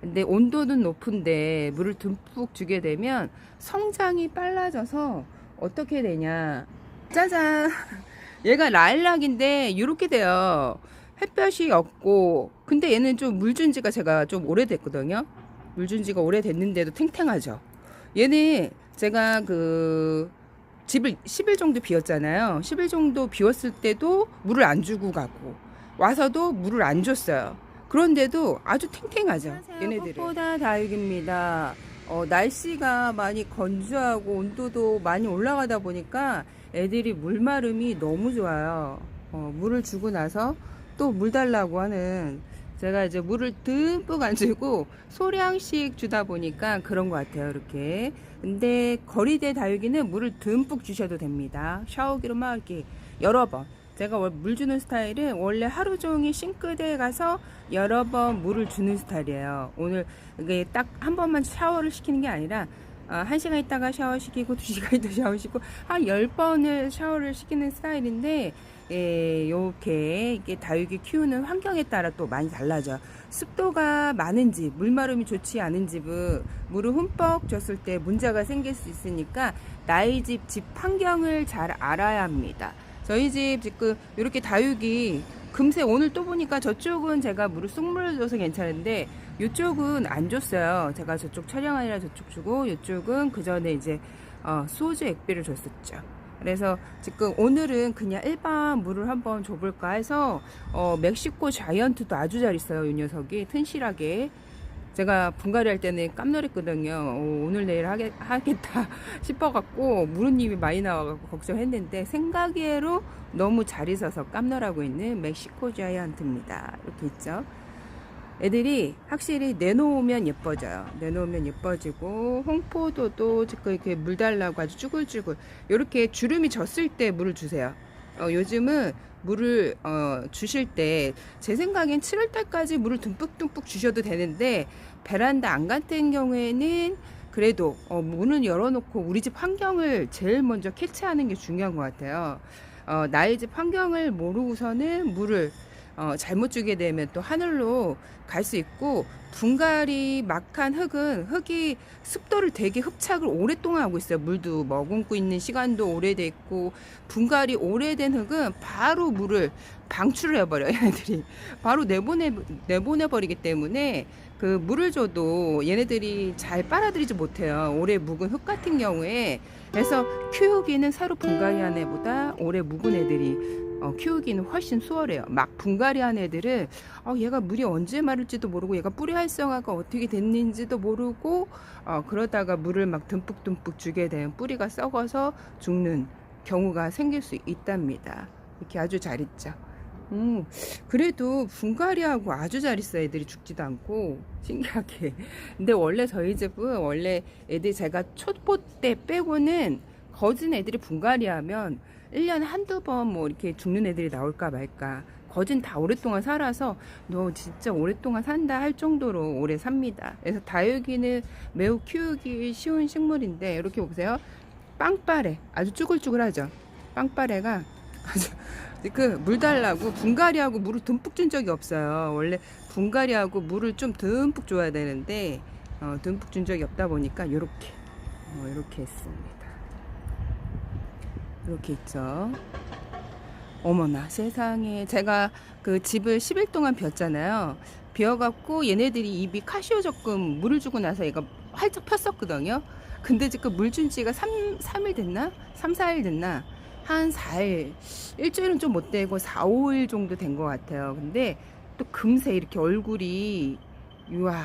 근데 온도는 높은데 물을 듬뿍 주게 되면 성장이 빨라져서 어떻게 되냐. 짜잔. 얘가 라일락인데 이렇게 돼요. 햇볕이 없고 근데 얘는 좀 물준 지가 제가 좀 오래됐거든요. 물준 지가 오래됐는데도 탱탱하죠. 얘는 제가 그 집을 10일 정도 비웠잖아요. 10일 정도 비웠을 때도 물을 안 주고 가고 와서도 물을 안 줬어요. 그런데도 아주 탱탱하죠. 얘네들은. 꽃보다 다육입니다. 어, 날씨가 많이 건조하고 온도도 많이 올라가다 보니까 애들이 물마름이 너무 좋아요. 어, 물을 주고 나서 또 물 달라고 하는 제가 이제 물을 듬뿍 안 주고 소량씩 주다 보니까 그런 것 같아요. 이렇게. 근데 거리대 다육이는 물을 듬뿍 주셔도 됩니다. 샤워기로 막 이렇게 여러 번. 제가 월- 물 주는 스타일은 원래 하루 종일 싱크대에 가서 여러 번 물을 주는 스타일이에요. 오늘 이게 딱 한 번만 샤워를 시키는 게 아니라 아, 한 시간 있다가 샤워시키고 두 시간 있다 샤워시키고 한열 번을 샤워를 시키는 스타일인데 예, 요렇게 이게 다육이 키우는 환경에 따라 또 많이 달라져. 습도가 많은 집, 물마름이 좋지 않은 집은 물을 흠뻑 줬을 때 문제가 생길 수 있으니까 나의 집, 집 환경을 잘 알아야 합니다. 저희 집 지금 이렇게 다육이 금세 오늘 또 보니까 저쪽은 제가 물을 쑥물 줘서 괜찮은데 이쪽은 안 줬어요. 제가 저쪽 촬영하느라 저쪽 주고 이쪽은 그 전에 이제 어, 소주 액비를 줬었죠. 그래서 지금 오늘은 그냥 일반 물을 한번 줘볼까 해서 어, 멕시코 자이언트도 아주 잘 있어요. 이 녀석이 튼실하게. 제가 분갈이 할 때는 깜놀했거든요. 어, 오늘 내일 하겠, 하겠 다 싶어갖고 무릎님이 많이 나와갖고 걱정했는데 생각외로 너무 잘 있어서 깜놀하고 있는 멕시코 자이언트입니다. 이렇게 있죠. 애들이 확실히 내놓으면 예뻐져요. 내놓으면 예뻐지고 홍포도도 지금 이렇게 물 달라고 아주 쭈글쭈글 이렇게 주름이 졌을 때 물을 주세요. 어, 요즘은 물을 어, 주실 때 제 생각엔 7월 달까지 물을 듬뿍듬뿍 주셔도 되는데 베란다 안 같은 경우에는 그래도 어, 문을 열어놓고 우리 집 환경을 제일 먼저 캐치하는 게 중요한 것 같아요. 어, 나의 집 환경을 모르고서는 물을 어, 잘못 주게 되면 또 하늘로 갈 수 있고 분갈이 막한 흙은 흙이 습도를 되게 흡착을 오랫동안 하고 있어요. 물도 머금고 있는 시간도 오래됐고 분갈이 오래된 흙은 바로 물을 방출을 해버려요. 얘네들이 바로 내보내 내보내 버리기 때문에 그 물을 줘도 얘네들이 잘 빨아들이지 못해요. 오래 묵은 흙 같은 경우에 그래서 키우기는 새로 분갈이한 애보다 오래 묵은 애들이 어, 키우기는 훨씬 수월해요. 막 분갈이 한 애들은 어, 얘가 물이 언제 마를지도 모르고 얘가 뿌리 활성화가 어떻게 됐는지도 모르고 어, 그러다가 물을 막 듬뿍듬뿍 주게 되면 뿌리가 썩어서 죽는 경우가 생길 수 있답니다. 이렇게 아주 잘 있죠. 음, 그래도 분갈이하고 아주 잘 있어 애들이 죽지도 않고 신기하게. 근데 원래 저희 집은 원래 애들 제가 초보 때 빼고는 거진 애들이 분갈이하면 1년에 한두 번 뭐 이렇게 죽는 애들이 나올까 말까. 거진 다 오랫동안 살아서 너 진짜 오랫동안 산다 할 정도로 오래 삽니다. 그래서 다육이는 매우 키우기 쉬운 식물인데 이렇게 보세요. 빵빠레 아주 쭈글쭈글하죠. 빵빠레가 아주 그물 달라고 분갈이하고 물을 듬뿍 준 적이 없어요. 원래 분갈이하고 물을 좀 듬뿍 줘야 되는데 어, 듬뿍 준 적이 없다 보니까 이렇게 어, 이렇게 했습니다. 이렇게 있죠. 어머나 세상에 제가 그 집을 10일 동안 비웠잖아요. 비워갖고 얘네들이 입이 카시오 적금 물을 주고 나서 얘가 활짝 폈었거든요. 근데 지금 물 준 지가 3, 3일 됐나? 3, 4일 됐나? 한 4일, 일주일은 좀 못 되고 4, 5일 정도 된 것 같아요. 근데 또 금세 이렇게 얼굴이, 우와,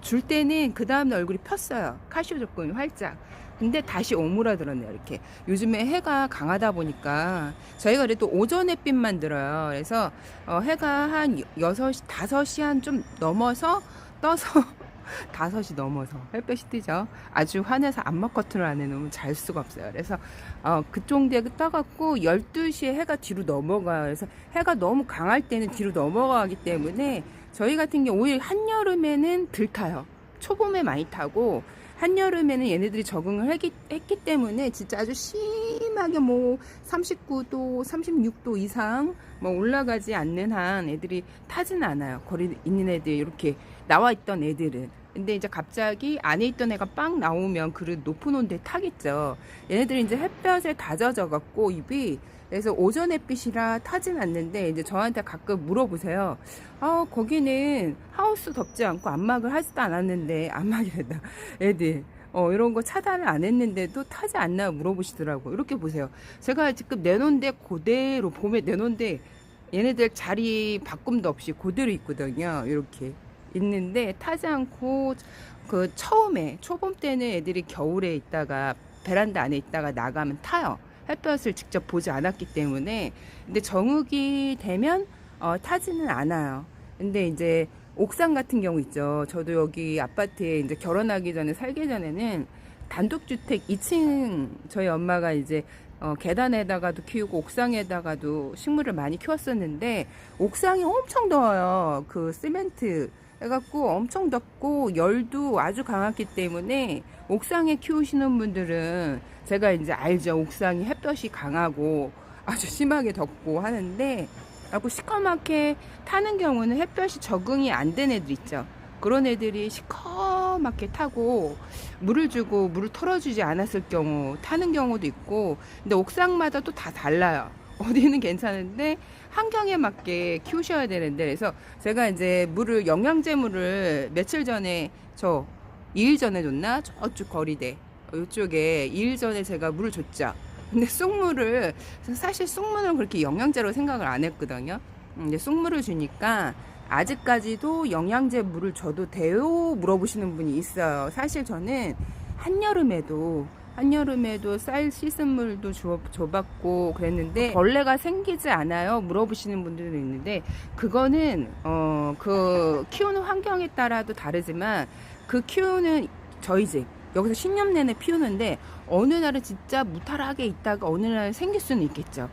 줄 때는 그 다음날 얼굴이 폈어요. 카시오 적금이 활짝. 근데 다시 오므라들었네요. 이렇게 요즘에 해가 강하다 보니까 저희가 그래도 오전 햇빛만 들어요. 그래서 어, 해가 한 6시, 5시 한 좀 넘어서 떠서 5시 넘어서 햇볕이 뜨죠. 아주 환해서 암막 커튼을 안 해놓으면 잘 수가 없어요. 그래서 어, 그 정도에 떠갖고 12시에 해가 뒤로 넘어가요. 그래서 해가 너무 강할 때는 뒤로 넘어가기 때문에 저희 같은 경우 오히려 한여름에는 덜 타요. 초봄에 많이 타고 한여름에는 얘네들이 적응을 했기, 했기 때문에 진짜 아주 심하게 뭐 39도, 36도 이상 뭐 올라가지 않는 한 애들이 타진 않아요. 거리 있는 애들 이렇게 나와 있던 애들은. 근데 이제 갑자기 안에 있던 애가 빵 나오면 그 높은 온도에 타겠죠. 얘네들이 이제 햇볕에 다 젖어 갖고 입이 그래서 오전 햇빛이라 타진 않는데 이제 저한테 가끔 물어보세요. 아 거기는 하우스 덥지 않고 안막을 하지도 않았는데 안막이랬다. 애들 어 이런 거 차단을 안 했는데도 타지 않나 물어보시더라고. 이렇게 보세요. 제가 지금 내놓은데 그대로 봄에 내놓은데 얘네들 자리 바꿈도 없이 그대로 있거든요. 이렇게 있는데 타지 않고 그 처음에 초봄 때는 애들이 겨울에 있다가 베란다 안에 있다가 나가면 타요. 햇볕을 직접 보지 않았기 때문에 근데 정욱이 되면 어, 타지는 않아요. 근데 이제 옥상 같은 경우 있죠. 저도 여기 아파트에 이제 결혼하기 전에 살기 전에는 단독주택 2층 저희 엄마가 이제 어, 계단에다가도 키우고 옥상에다가도 식물을 많이 키웠었는데 옥상이 엄청 더워요. 그 시멘트 해갖고 엄청 덥고 열도 아주 강하기 때문에 옥상에 키우시는 분들은 제가 이제 알죠. 옥상이 햇볕이 강하고 아주 심하게 덥고 하는데 하고 시커멓게 타는 경우는 햇볕이 적응이 안 된 애들 있죠. 그런 애들이 시커멓게 타고 물을 주고 물을 털어주지 않았을 경우 타는 경우도 있고 근데 옥상마다 또 다 달라요. 어디는 괜찮은데 환경에 맞게 키우셔야 되는데 그래서 제가 이제 물을 영양제 물을 며칠 전에 저 2일 전에 줬나 저쪽 거리대 이쪽에 2일 전에 제가 물을 줬죠. 근데 쑥물을 사실 쑥물은 그렇게 영양제로 생각을 안 했거든요. 근데 쑥물을 주니까 아직까지도 영양제 물을 줘도 돼요? 물어보시는 분이 있어요. 사실 저는 한여름에도 한여름에도 쌀 씻은 물도 줘, 줘봤고 그랬는데 벌레가 생기지 않아요? 물어보시는 분들도 있는데 그거는 어 그 키우는 환경에 따라도 다르지만 그 키우는 저희 집 여기서 10년 내내 피우는데 어느 날은 진짜 무탈하게 있다가 어느 날은 생길 수는 있겠죠.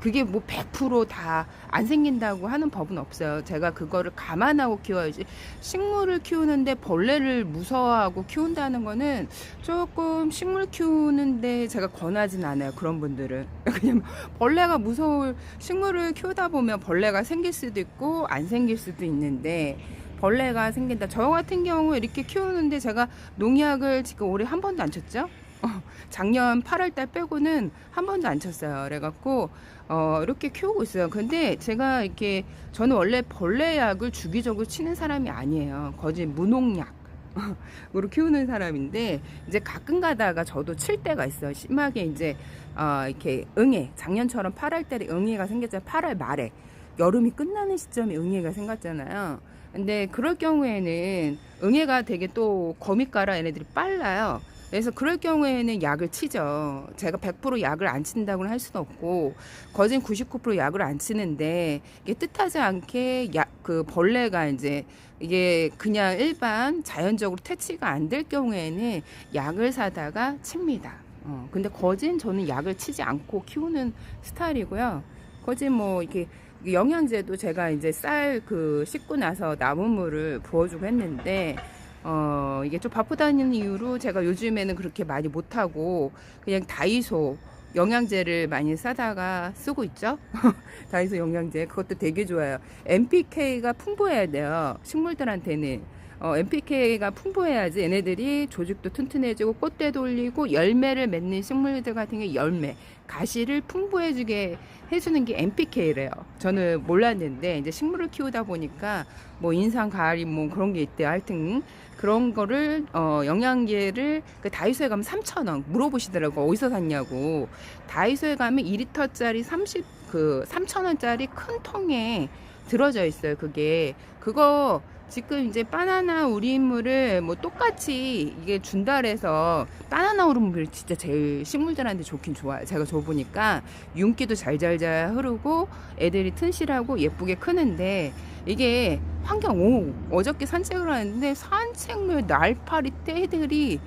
그게 뭐 100%다 안 생긴다고 하는 법은 없어요. 제가 그거를 감안하고 키워야지. 식물을 키우는데 벌레를 무서워하고 키운다는 거는 조금 식물 키우는데 제가 권하진 않아요. 그런 분들은. 그냥 벌레가 무서울 식물을 키우다 보면 벌레가 생길 수도 있고 안 생길 수도 있는데 벌레가 생긴다. 저 같은 경우 이렇게 키우는데 제가 농약을 지금 올해 한 번도 안 쳤죠? 어, 작년 8월 달 빼고는 한 번도 안 쳤어요. 그래갖고, 어, 이렇게 키우고 있어요. 근데 제가 이렇게, 저는 원래 벌레약을 주기적으로 치는 사람이 아니에요. 거짓 무농약. 으로 키우는 사람인데, 이제 가끔 가다가 저도 칠 때가 있어요. 심하게 이제, 어, 이렇게 응애. 작년처럼 8월 달에 응애가 생겼잖아요. 8월 말에. 여름이 끝나는 시점에 응애가 생겼잖아요. 근데 그럴 경우에는 응애가 되게 또 거미가라 얘네들이 빨라요. 그래서 그럴 경우에는 약을 치죠. 제가 100% 약을 안 친다고는 할 수는 없고 거진 99% 약을 안 치는데 이게 뜻하지 않게 약 그 벌레가 이제 이게 그냥 일반 자연적으로 퇴치가 안 될 경우에는 약을 사다가 칩니다. 어, 근데 거진 저는 약을 치지 않고 키우는 스타일이고요. 거진 뭐 이렇게 영양제도 제가 이제 쌀 그 씻고 나서 남은 물을 부어주고 했는데 어 이게 좀 바쁘다는 이유로 제가 요즘에는 그렇게 많이 못하고 그냥 다이소 영양제를 많이 사다가 쓰고 있죠. 다이소 영양제 그것도 되게 좋아요. NPK가 풍부해야 돼요. 식물들한테는. 어, NPK가 풍부해야지 얘네들이 조직도 튼튼해지고 꽃대도 올리고 열매를 맺는 식물들 같은 게 열매, 가시를 풍부해지게 해주는 게 NPK래요. 저는 몰랐는데 이제 식물을 키우다 보니까 뭐 인상 가을이 뭐 그런 게 있대요. 하여튼 그런 거를 어, 영양제를 그 다이소에 가면 3,000원 물어보시더라고 어디서 샀냐고. 다이소에 가면 2리터짜리 30 그 3,000원짜리 큰 통에 들어져 있어요. 그게 그거 지금 이제 바나나 우린물을 뭐 똑같이 이게 그래서 바나나 우린물 진짜 제일 식물들한테 좋긴 좋아요. 제가 줘보니까 윤기도 잘잘잘 흐르고 애들이 튼실하고 예쁘게 크는데 이게 환경 오 어저께 산책을 하는데 산책로에 날파리 떼들이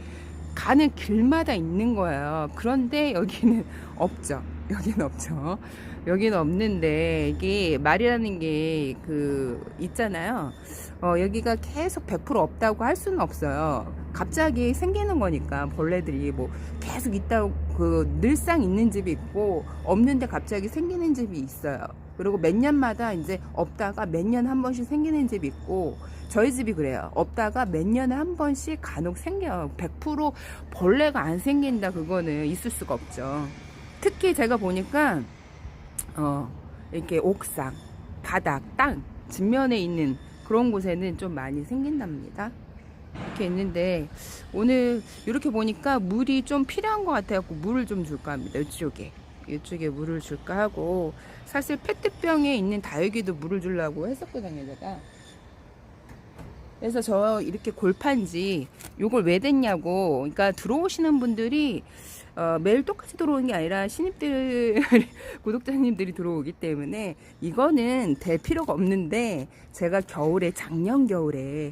가는 길마다 있는 거예요. 그런데 여기는 없죠. 여기는 없죠. 여기는 없는데 이게 말이라는 게 그 있잖아요. 어, 여기가 계속 100% 없다고 할 수는 없어요. 갑자기 생기는 거니까 벌레들이 뭐 계속 있다고 그 늘상 있는 집이 있고 없는데 갑자기 생기는 집이 있어요. 그리고 몇 년마다 이제 없다가 몇 년 한 번씩 생기는 집이 있고 저희 집이 그래요. 없다가 몇 년에 한 번씩 간혹 생겨요. 100% 벌레가 안 생긴다 그거는 있을 수가 없죠. 특히 제가 보니까 어 이렇게 옥상, 바닥, 땅 진면에 있는 그런 곳에는 좀 많이 생긴답니다. 이렇게 있는데 오늘 이렇게 보니까 물이 좀 필요한 것 같아갖고 물을 좀 줄까 합니다. 이쪽에 이쪽에 물을 줄까 하고 사실 페트병에 있는 다육이도 물을 주려고 했었거든요, 제가. 그래서 저 이렇게 골판지 요걸 왜 됐냐고 그러니까 들어오시는 분들이 어, 매일 똑같이 들어오는 게 아니라 신입들 구독자님들이 들어오기 때문에 이거는 될 필요가 없는데 제가 겨울에 작년 겨울에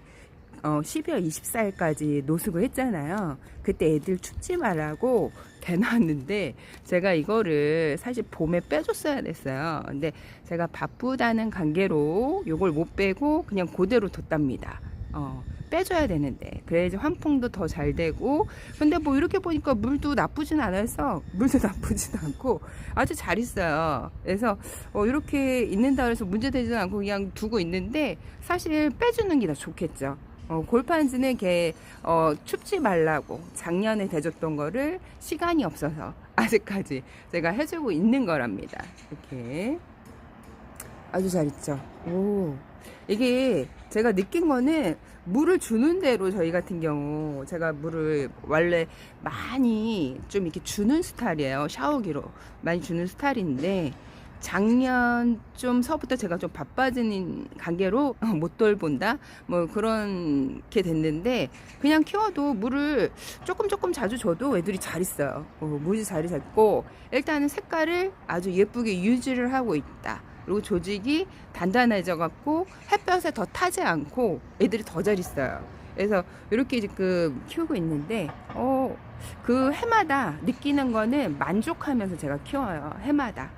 어, 12월 24일까지 노숙을 했잖아요. 그때 애들 춥지 말라고 대놨는데 제가 이거를 사실 봄에 빼줬어야 됐어요. 근데 제가 바쁘다는 관계로 요걸 못 빼고 그냥 그대로 뒀답니다. 어, 빼줘야 되는데. 그래야지 환풍도 더 잘 되고. 근데 뭐 이렇게 보니까 물도 나쁘진 않아서 물도 나쁘진 않고 아주 잘 있어요. 그래서 어, 이렇게 있는다 그래서 문제되지는 않고 그냥 두고 있는데 사실 빼주는 게 더 좋겠죠. 어, 골판지는 걔 어, 춥지 말라고 작년에 대줬던 거를 시간이 없어서 아직까지 제가 해주고 있는 거랍니다. 이렇게. 아주 잘 있죠? 오 이게 제가 느낀 거는 물을 주는 대로 저희 같은 경우 제가 물을 원래 많이 좀 이렇게 주는 스타일이에요. 샤워기로 많이 주는 스타일인데 작년 좀 서부터 제가 좀 바빠지는 관계로 못 돌본다? 뭐 그런 게 됐는데 그냥 키워도 물을 조금 조금 자주 줘도 애들이 잘 있어요. 어, 물이 잘 있고 일단은 색깔을 아주 예쁘게 유지를 하고 있다 그리고 조직이 단단해져 갖고 햇볕에 더 타지 않고 애들이 더 잘 있어요. 그래서 이렇게 지금 키우고 있는데 어 그 해마다 느끼는 거는 만족하면서 제가 키워요. 해마다.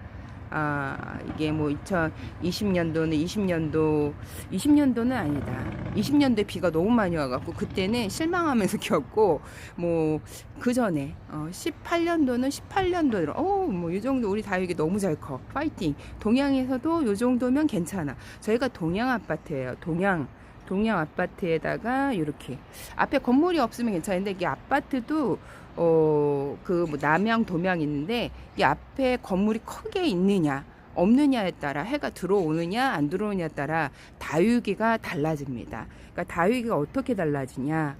아, 이게 뭐 2020년도는 20년도, 20년도는 아니다. 20년도에 비가 너무 많이 와갖고, 그때는 실망하면서 키웠고, 뭐, 그 전에, 어, 18년도는 18년도로, 어, 뭐, 이 정도 우리 다육이 너무 잘 커. 파이팅. 동양에서도 요 정도면 괜찮아. 저희가 동양 아파트예요. 동양. 동양 아파트에다가 이렇게 앞에 건물이 없으면 괜찮은데 이게 아파트도 어 그 뭐 남양 동양 있는데 이 앞에 건물이 크게 있느냐 없느냐에 따라 해가 들어오느냐 안 들어오느냐에 따라 다육이가 달라집니다. 그러니까 다육이가 어떻게 달라지냐?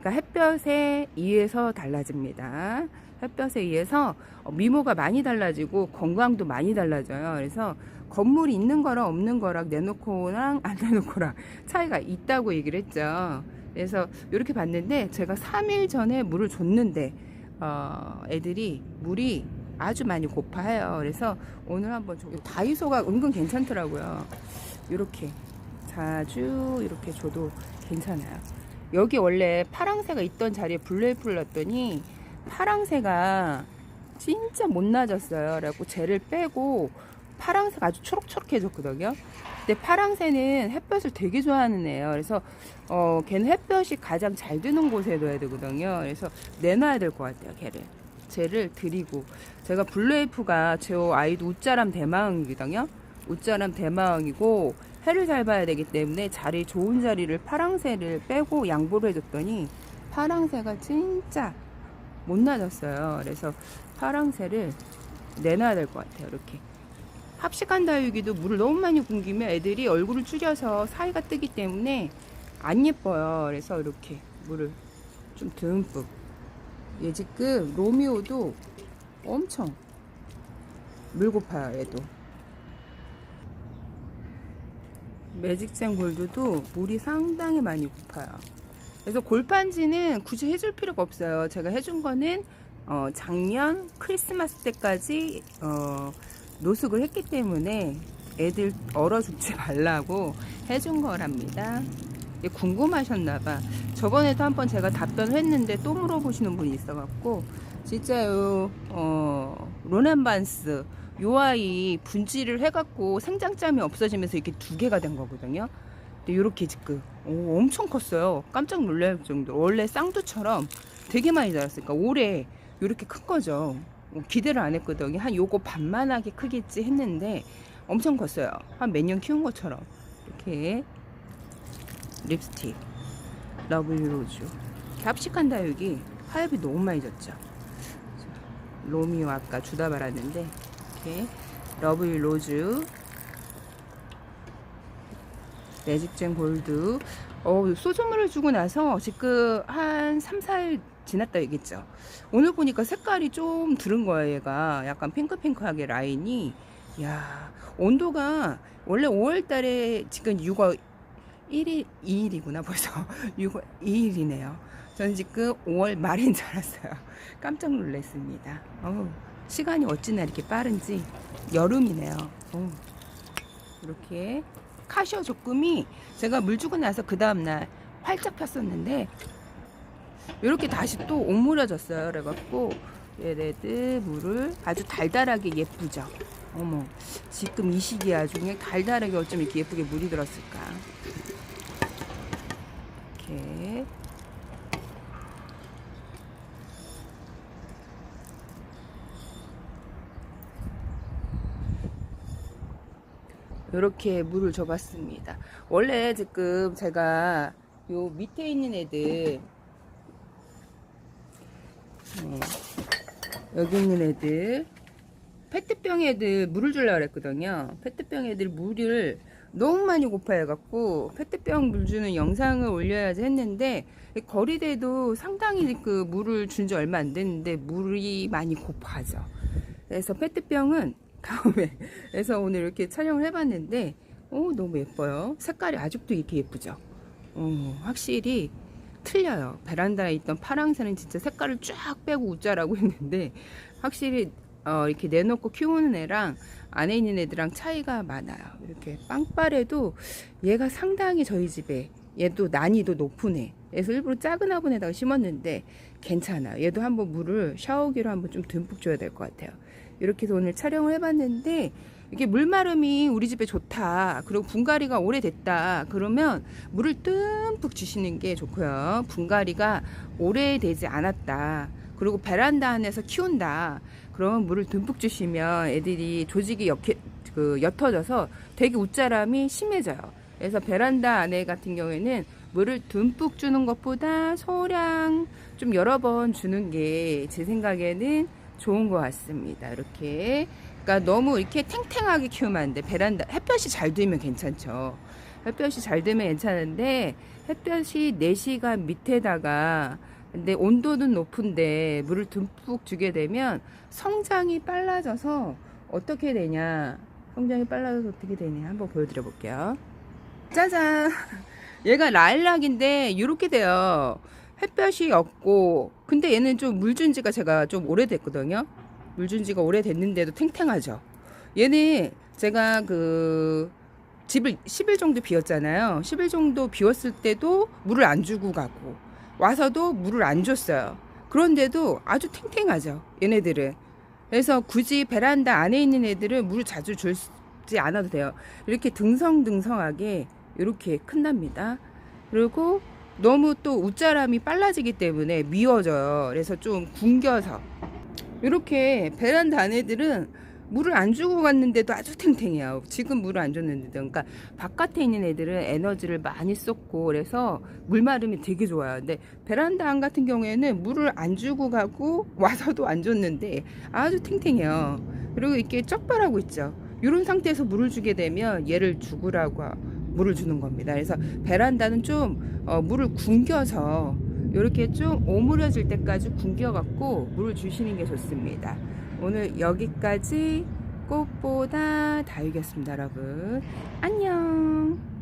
그러니까 햇볕에 의해서 달라집니다. 햇볕에 의해서 미모가 많이 달라지고 건강도 많이 달라져요. 그래서 건물이 있는 거랑 없는 거랑 내놓고랑 안 내놓고랑 차이가 있다고 얘기를 했죠. 그래서 이렇게 봤는데 제가 3일 전에 물을 줬는데 어, 애들이 물이 아주 많이 고파해요. 그래서 오늘 한번 줘. 다이소가 은근 괜찮더라고요. 이렇게 자주 이렇게 줘도 괜찮아요. 여기 원래 파랑새가 있던 자리에 블레이프를 놨더니 파랑새가 진짜 못 나졌어요. 그래갖고 쟤를 빼고 파랑새가 아주 초록초록해졌거든요. 근데 파랑새는 햇볕을 되게 좋아하는 애예요. 그래서 어 걔는 햇볕이 가장 잘 드는 곳에 둬야 되거든요. 그래서 내놔야 될 것 같아요. 걔를. 쟤를 드리고 제가 블루에이프가 제 아이도 웃자람 대망이거든요. 웃자람 대망이고 해를 잘 봐야 되기 때문에 자리 좋은 자리를 파랑새를 빼고 양보를 해줬더니 파랑새가 진짜 못 나졌어요. 그래서 파랑새를 내놔야 될 것 같아요. 이렇게 합식한 다육이도 물을 너무 많이 굶기면 애들이 얼굴을 줄여서 사이가 뜨기 때문에 안 예뻐요. 그래서 이렇게 물을 좀 듬뿍. 얘 지금 로미오도 엄청 물 고파요. 얘도. 매직젠 골드도 물이 상당히 많이 고파요. 그래서 골판지는 굳이 해줄 필요가 없어요. 제가 해준 거는 어, 작년 크리스마스 때까지 어, 노숙을 했기 때문에 애들 얼어 죽지 말라고 해준 거랍니다. 궁금하셨나봐. 저번에도 한번 제가 답변을 했는데 또 물어보시는 분이 있어갖고 진짜요. 어, 로넨반스 요 아이 분질을 해갖고 생장점이 없어지면서 이렇게 두 개가 된 거거든요. 근데 요렇게 지금 오, 엄청 컸어요. 깜짝 놀랄 정도. 원래 쌍두처럼 되게 많이 자랐으니까 올해 요렇게 큰 거죠. 뭐 기대를 안 했거든요. 한 요거 반만하게 크겠지 했는데 엄청 컸어요. 한 몇 년 키운 것처럼. 이렇게 립스틱. 러블리 로즈. 납식한 다육이 하엽이 너무 많이 졌죠. 로미오 아까 주다 말았는데 이렇게 러블리 로즈 매직젠 골드 어, 소주물을 주고 나서 지금 한 3, 4일 지났다 얘기했죠. 오늘 보니까 색깔이 좀 들은 거예요, 얘가. 약간 핑크핑크하게 라인이. 야 온도가 원래 5월 달에 지금 6월 1일, 2일이구나, 벌써. 6월 2일이네요. 저는 지금 5월 말인 줄 알았어요. 깜짝 놀랐습니다. 어우, 시간이 어찌나 이렇게 빠른지 여름이네요. 어우, 이렇게 카시오 조금이 제가 물 주고 나서 그 다음날 활짝 폈었는데 이렇게 다시 또 오므려졌어요. 그래갖고 얘네들 물을 아주 달달하게 예쁘죠. 어머 지금 이 아주 그냥 달달하게 어쩜 이렇게 예쁘게 물이 들었을까. 이렇게 이렇게 물을 줘봤습니다. 원래 지금 제가 요 밑에 있는 애들 어, 여기 있는 애들 페트병 애들 물을 주려고 그랬거든요. 페트병 애들 물을 너무 많이 고파해갖고 페트병 물 주는 영상을 올려야지 했는데 거리대도 상당히 그 물을 준 지 얼마 안 됐는데 물이 많이 고파져. 그래서 페트병은 다음에 그래서 오늘 이렇게 촬영을 해봤는데 오 너무 예뻐요. 색깔이 아직도 이렇게 예쁘죠. 어, 확실히 틀려요. 베란다에 있던 파랑새는 진짜 색깔을 쫙 빼고 웃자라고 했는데 확실히 어, 이렇게 내놓고 키우는 애랑 안에 있는 애들랑 차이가 많아요. 이렇게 빵빨에도 얘가 상당히 저희 집에 얘도 난이도 높은 애. 그래서 일부러 작은 화분에다가 심었는데 괜찮아요. 얘도 한번 물을 샤워기로 한번 좀 듬뿍 줘야 될 것 같아요. 이렇게 해서 오늘 촬영을 해봤는데 이게 물마름이 우리 집에 좋다. 그리고 분갈이가 오래됐다. 그러면 물을 듬뿍 주시는 게 좋고요. 분갈이가 오래되지 않았다. 그리고 베란다 안에서 키운다. 그러면 물을 듬뿍 주시면 애들이 조직이 역해, 그 옅어져서 되게 웃자람이 심해져요. 그래서 베란다 안에 같은 경우에는 물을 듬뿍 주는 것보다 소량 좀 여러 번 주는 게 제 생각에는 좋은 것 같습니다. 이렇게. 그러니까 너무 이렇게 탱탱하게 키우면 안 돼. 베란다, 햇볕이 잘 들면 괜찮죠. 햇볕이 잘 들면 괜찮은데, 햇볕이 4시간 밑에다가, 근데 온도는 높은데, 물을 듬뿍 주게 되면 성장이 빨라져서 어떻게 되냐. 성장이 빨라져서 어떻게 되냐. 한번 보여드려 볼게요. 짜잔! 얘가 라일락인데, 이렇게 돼요. 햇볕이 없고 근데 얘는 좀 물준 지가 제가 좀 오래됐거든요 물준 지가 오래됐는데도 탱탱하죠. 얘는 제가 그 집을 10일 정도 비웠잖아요. 10일 정도 비웠을 때도 물을 안 주고 가고 와서도 물을 안 줬어요. 그런데도 아주 탱탱하죠 얘네들은. 그래서 굳이 베란다 안에 있는 애들은 물을 자주 주지 않아도 돼요. 이렇게 등성등성하게 이렇게 큰답니다. 그리고 너무 또 웃자람이 빨라지기 때문에 미워져요. 그래서 좀 굶겨서 이렇게 베란다 안에들은 물을 안 주고 갔는데도 아주 탱탱해요. 지금 물을 안 줬는데도 그러니까 바깥에 있는 애들은 에너지를 많이 쏟고 그래서 물마름이 되게 좋아요. 근데 베란다 안 같은 경우에는 물을 안 주고 가고 와서도 안 줬는데 아주 탱탱해요. 그리고 이렇게 쩍발하고 있죠. 이런 상태에서 물을 주게 되면 얘를 죽으라고 물을 주는 겁니다. 그래서 베란다는 좀 어, 물을 굶겨서 이렇게 좀 오므려질 때까지 굶겨갖고 물을 주시는 게 좋습니다. 오늘 여기까지 꽃보다 다육이었습니다, 여러분. 안녕.